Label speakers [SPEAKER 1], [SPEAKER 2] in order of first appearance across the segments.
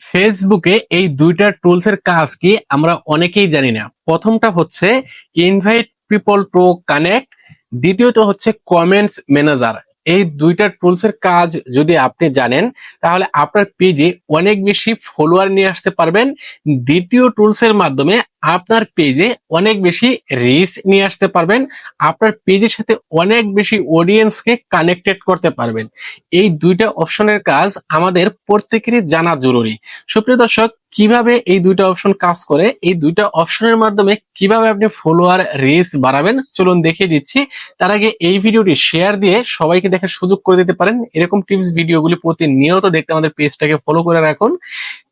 [SPEAKER 1] ফেসবুকে এই দুইটা টুলস এর কাজ কি আমরা অনেকেই জানি না। প্রথমটা হচ্ছে ইনভাইট পিপল টু কানেক্ট দ্বিতীয়ত হচ্ছে কমেন্টস ম্যানেজার এই দুইটা টুলস এর কাজ যদি আপনি জানেন, তাহলে আপনার পেজে অনেক বেশি ফলোয়ার নিয়ে আসতে পারবেন। দ্বিতীয় টুলস এর মাধ্যমে আপনার পেজে অনেক বেশি রিচ নিয়ে আসতে পারবেন। আপনার পেজের সাথে অনেক বেশি অডিয়েন্সকে কানেক্টেড করতে পারবেন। এই দুইটা অপশনের কাজ আমাদের প্রত্যেকেরই জানা জরুরি। সুপ্রিয় দর্শক, কীভাবে এই দুইটা অপশন কাজ করে? এই দুইটা অপশনের মাধ্যমে কীভাবে আপনি ফলোয়ার রিচ বাড়াবেন? চলুন দেখিয়ে দিচ্ছি। তার আগে এই ভিডিওটি শেয়ার দিয়ে সবাইকে দেখার সুযোগ করে দিতে পারেন। এরকম টিপস ভিডিওগুলি প্রতিনিয়ত দেখতে আমাদের পেজটাকে ফলো করে রাখুন।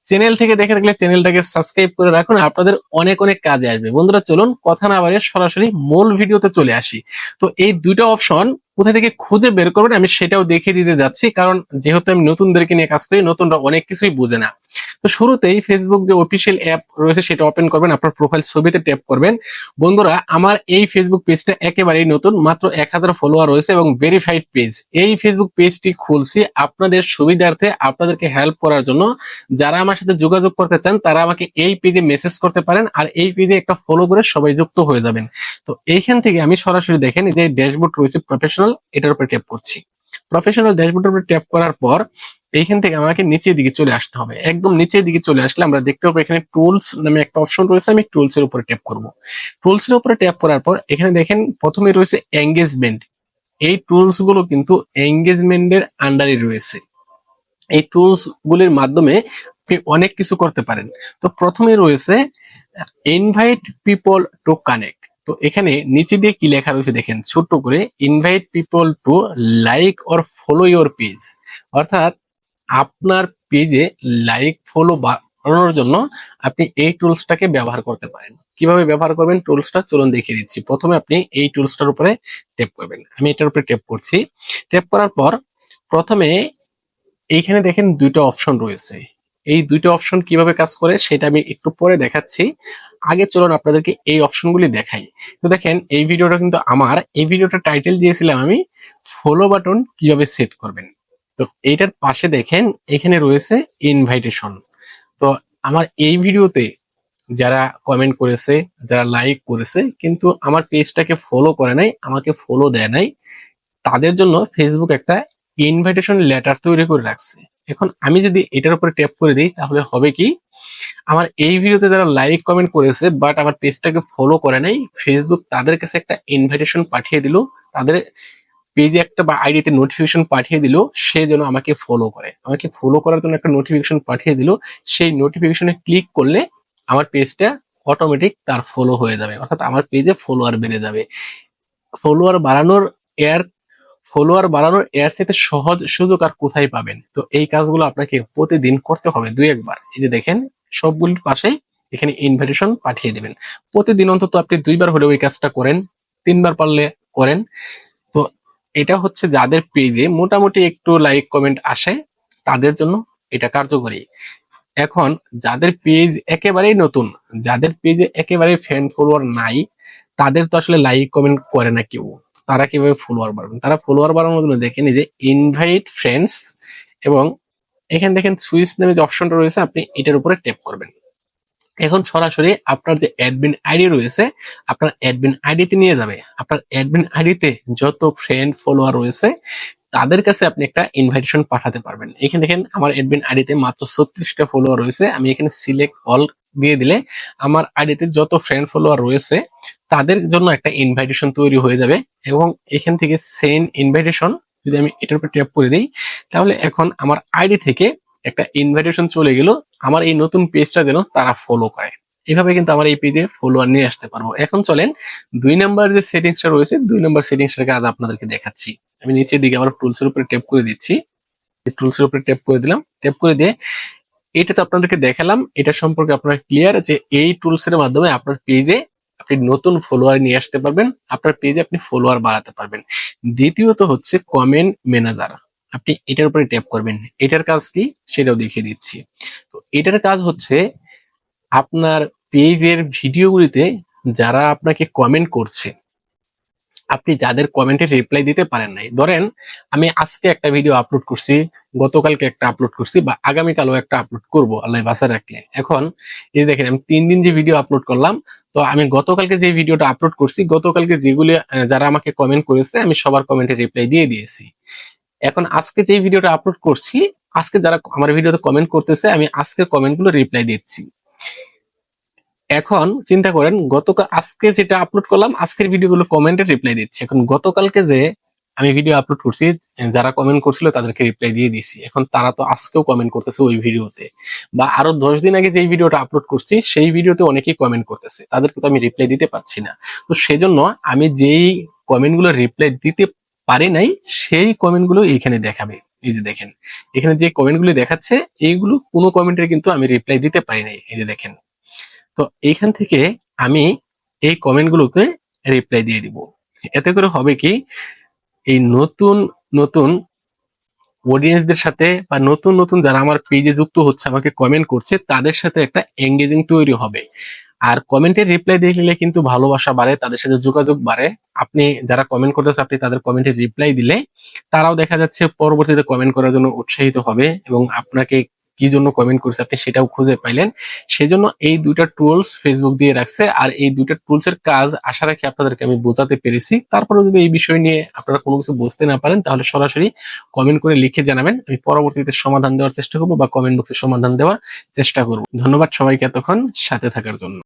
[SPEAKER 1] চ্যানেল থেকে দেখে থাকলে চ্যানেলটাকে সাবস্ক্রাইব করে রাখুন আপনাদের অনেক অনেক কাজে আসবে। বন্ধুরা, চলুন কথা না বাড়িয়ে সরাসরি মূল ভিডিওতে চলে আসি। তো এই দুইটা অপশন কোথা থেকে খুঁজে বের করবেন, আমি সেটাও দেখিয়ে দিতে যাচ্ছি, কারণ যেহেতু আমি নতুনদেরকে নিয়ে কাজ করি, নতুনরা অনেক কিছুই বোঝে না। তো শুরুতেই ফেসবুক যে অফিসিয়াল অ্যাপ রয়েছে সেটা ওপেন করবেন, আপনার প্রোফাইল ছবিতে ট্যাপ করবেন। বন্ধুরা, আমার এই ফেসবুক পেজটা একেবারেই নতুন, মাত্র এক হাজার ফলোয়ার রয়েছে এবং ভেরিফাইড পেজ এই ফেসবুক পেজটি খুলছি আপনাদের সুবিধার্থে, আপনাদেরকে হেল্প করার জন্য। যারা আমার সাথে যোগাযোগ করতে চান, তারা আমাকে এই পেজে মেসেজ করতে পারেন আর এই পেজে একটা ফলো করে সবাই যুক্ত হয়ে যাবেন। তো এইখান থেকে আমি সরাসরি দেখেন যে ড্যাশবোর্ড রয়েছে প্রফেশনাল এটার উপরে ট্যাপ করছি। প্রফেশনাল ড্যাশবোর্ডের উপরে ট্যাপ করার পর এইখান থেকে আমাকে নিচের দিকে চলে আসতে হবে। একদম নিচের দিকে চলে আসলে আমরা দেখতে পাবো এখানে টুলস নামে একটা অপশন রয়েছে, আমি টুলস এর উপরে ট্যাপ করব। টুলস এর উপরে ট্যাপ করার পর এখানে দেখেন প্রথমে রয়েছে এঙ্গেজমেন্ট এই টুলসগুলো কিন্তু এঙ্গেজমেন্টের আন্ডারে রয়েছে। এই টুলস গুলির মাধ্যমে আপনি অনেক কিছু করতে পারেন। তো প্রথমে রয়েছে ইনভাইট পিপল টু কানেক্ট তো এখানে নিচে দিয়ে কি লেখা রয়েছে দেখেন, ছোট্ট করে invite people to like or follow your page অর্থাৎ আপনার পেজে লাইক ফলো বাড়ানোর জন্য আপনি এই টুলসটাকে ব্যবহার করতে পারেন। কীভাবে ব্যবহার করবেন? টুলসটা চলুন দেখিয়ে দিচ্ছি। প্রথমে আপনি এই টুলসটার উপরে ট্যাপ করবেন। আমি এটার উপরে ট্যাপ করছি। ট্যাপ করার পর প্রথমে এইখানে দেখেন দুইটা অপশন রয়েছে। এই দুইটা অপশন কীভাবে কাজ করে সেটা আমি একটু পরে দেখাচ্ছি। আগে চলুন আপনাদেরকে এই অপশনগুলি দেখাই। তো দেখেন, এই ভিডিওটা কিন্তু আমার। এই ভিডিওটা টাইটেল দিয়েছিলাম আমি ফলো বাটন কীভাবে সেট করবেন। তো এইটার পাশে দেখেন, এখানে রয়েছে ইনভাইটেশন তো আমার এই ভিডিওতে যারা কমেন্ট করেছে, যারা লাইক করেছে, কিন্তু আমার পেজটাকে ফলো করে নাই, আমাকে ফলো দেয় নাই, তাদের জন্য ফেসবুক একটা ইনভাইটেশন লেটার তৈরি করে রাখছে। এখন আমি যদি এটার উপরে ট্যাপ করে দিই, তাহলে হবে কি, আমার এই ভিডিওতে যারা লাইক কমেন্ট করেছে বাট আমার পেজটাকে ফলো করে নাই ফেসবুক তাদের কাছে একটা ইনভাইটেশন পাঠিয়ে দিল, তাদের পেজে একটা বা আইডিতে নোটিফিকেশন পাঠিয়ে দিল, সে যেন আমাকে ফলো করে। আমাকে ফলো করার জন্য একটা নোটিফিকেশন পাঠিয়ে দিল, সেই নোটিফিকেশনে ক্লিক করলে আমার পেজটা অটোমেটিক তার ফলো হয়ে যাবে। অর্থাৎ আমার পেজে ফলোয়ার বেড়ে যাবে। ফলোয়ার বাড়ানোর এর ফলোয়ার বাড়ানোর এর সাথে সহজ সুযোগ আর কোথায় পাবেন? তো এই কাজগুলো আপনাকে প্রতিদিন করতে হবে দুই একবার। এই যে দেখেন সবগুলির পাশেই এখানে ইনভিটেশন পাঠিয়ে দিবেন। প্রতিদিন অন্তত আপনি দুইবার হলেও এই কাজটা করেন, তিনবার পারলে করেন। এটা হচ্ছে যাদের পেজে মোটামুটি একটু লাইক কমেন্ট আসে, তাদের জন্য এটা কার্যকরী। এখন যাদের পেজ একেবারেই নতুন, যাদের পেজে একেবারে ফ্যান ফলোয়ার নাই, তাদের তো আসলে লাইক কমেন্ট করে না কেউ। তারা কীভাবে ফলোয়ার বাড়বেন তারা ফলোয়ার বাড়ানোর জন্য দেখেন যে ইনভাইট ফ্রেন্ডস এবং এখানে দেখেন সুইচ নামে যে অপশনটা রয়েছে, আপনি এটার উপরে ট্যাপ করবেন। এখন সরাসরি আপনার যে অ্যাডমিন আইডি রয়েছে, আপনার অ্যাডমিন আইডিতে নিয়ে যাবে। আপনার অ্যাডমিন আইডিতে যত ফ্রেন্ড ফলোয়ার রয়েছে, তাদের কাছে আপনি একটা ইনভাইটেশন পাঠাতে পারবেন। এখানে দেখেন, আমার অ্যাডমিন আইডিতে মাত্র ছত্রিশটা ফলোয়ার রয়েছে। আমি এখানে সিলেক্ট অল দিয়ে দিলে আমার আইডিতে যত ফ্রেন্ড ফলোয়ার রয়েছে, তাদের জন্য একটা ইনভাইটেশন তৈরি হয়ে যাবে এবং এখান থেকে সেন্ড ইনভাইটেশন যদি আমি এটার উপর ট্যাপ করে দিই, তাহলে এখন আমার আইডি থেকে একটা ইনভাইটেশন চলে গেল, আমার এই নতুন পেজটা যেন তারা ফলো করে। এভাবে কিন্তু আমার এই পেজে ফলোয়ার নিয়ে আসতে পারব। এখন চলেন, দুই নাম্বার যে সেটিংসটা রয়েছে, দুই নাম্বার সেটিংসটাকে আজ আপনাদেরকে দেখাচ্ছি। আমি নিচের দিকে আবার টুলসের উপরে ট্যাপ করে দিচ্ছি। টুলসের উপরে ট্যাপ করে দিলাম। ট্যাপ করে দিয়ে এটা তো আপনাদেরকে দেখালাম। এটা সম্পর্কে আপনারা ক্লিয়ার যে এই টুলস এর মাধ্যমে আপনার পেজে আপনি নতুন ফলোয়ার নিয়ে আসতে পারবেন। আপনার পেজে আপনি ফলোয়ার বাড়াতে পারবেন। দ্বিতীয়ত হচ্ছে কমেন্ট ম্যানেজার আপনি এটার উপরে ট্যাপ করবেন। এটার কাজ কি? সেটাও দেখিয়ে দিচ্ছি। তো এটার কাজ হচ্ছে আপনার পেজের ভিডিওগুলিতে যারা আপনাকে কমেন্ট করছে, আপনি যাদের কমেন্টে রিপ্লাই দিতে পারেন নাই। ধরেন, আমি আজকে একটা ভিডিও আপলোড করছি, গতকালকে একটা আপলোড করছি বা আগামীকালও একটা আপলোড করব, আল্লাহ বাসা রাখলে। এখন এই দেখেন, আমি তিন দিন যে ভিডিও আপলোড করলাম, তো আমি গতকালকে যে ভিডিওটা আপলোড করছি, গতকালকে যেগুলি যারা আমাকে কমেন্ট করেছে, আমি সবার কমেন্টে রিপ্লাই দিয়ে দিয়েছি। এখন আজকে যে ভিডিওটা আপলোড করছি, আজকে যারা আমার ভিডিওতে কমেন্ট করতেছে, আমি আজকের কমেন্টগুলো রিপ্লাই দিচ্ছি। এখন চিন্তা করেন, গতকাল আজকে যেটা আপলোড করলাম, আজকের ভিডিওগুলো কমেন্টে রিপ্লাই দিচ্ছি। এখন গতকালকে যে আমি ভিডিও আপলোড করছি, যারা কমেন্ট করছিল তাদেরকে রিপ্লাই দিয়ে দিছি এখন তারা তো আজকেও কমেন্ট করতেছে ওই ভিডিওতে। বা আরও দশ দিন আগে যেই ভিডিওটা আপলোড করছি, সেই ভিডিওতে অনেকেই কমেন্ট করতেছে। তাদেরকে তো আমি রিপ্লাই দিতে পারছি না। তো সেজন্য আমি যেই কমেন্টগুলো রিপ্লাই দিতে পারি নাই, সেই কমেন্টগুলো এইখানে দেখাবে। এই যে দেখেন, এখানে যে কমেন্টগুলো দেখাচ্ছে, এইগুলো কোনো কমেন্টের কিন্তু আমি রিপ্লাই দিতে পারি নাই। এই যে দেখেন, তো এইখান থেকে আমি এই কমেন্টগুলোকে রিপ্লাই দিয়ে দিব। এতে করে হবে কি, এই নতুন নতুন অডিয়েন্সদের সাথে বা নতুন নতুন যারা আমার পেজে যুক্ত হচ্ছে, আমাকে কমেন্ট করছে, তাদের সাথে একটা এঙ্গেজিং তৈরি হবে। আর কমেন্টের রিপ্লাই দেখলে কিন্তু ভালোবাসা বাড়ে, তাদের সাথে যোগাযোগ বাড়ে। আপনি যারা কমেন্ট করতেছে, আপনি তাদের কমেন্টের রিপ্লাই দিলে তারাও দেখা যাচ্ছে পরবর্তীতে কমেন্ট করার জন্য উৎসাহিত হবে এবং আপনাকে কি জন্য কমেন্ট করছে আপনি সেটাও খুঁজে পাইলেন। সেজন্য এই দুইটা টুলস ফেসবুক দিয়ে রাখছে। আর এই দুইটা টুলস এর কাজ আশা রাখি আপনাদেরকে আমি বোঝাতে পেরেছি। তারপরে যদি এই বিষয় নিয়ে আপনারা কোনো কিছু বুঝতে না পারেন, তাহলে সরাসরি কমেন্ট করে লিখে জানাবেন। আমি পরবর্তীতে সমাধান দেওয়ার চেষ্টা করব বা কমেন্ট বক্সে সমাধান দেওয়ার চেষ্টা করব। ধন্যবাদ সবাইকে এতক্ষণ সাথে থাকার জন্য।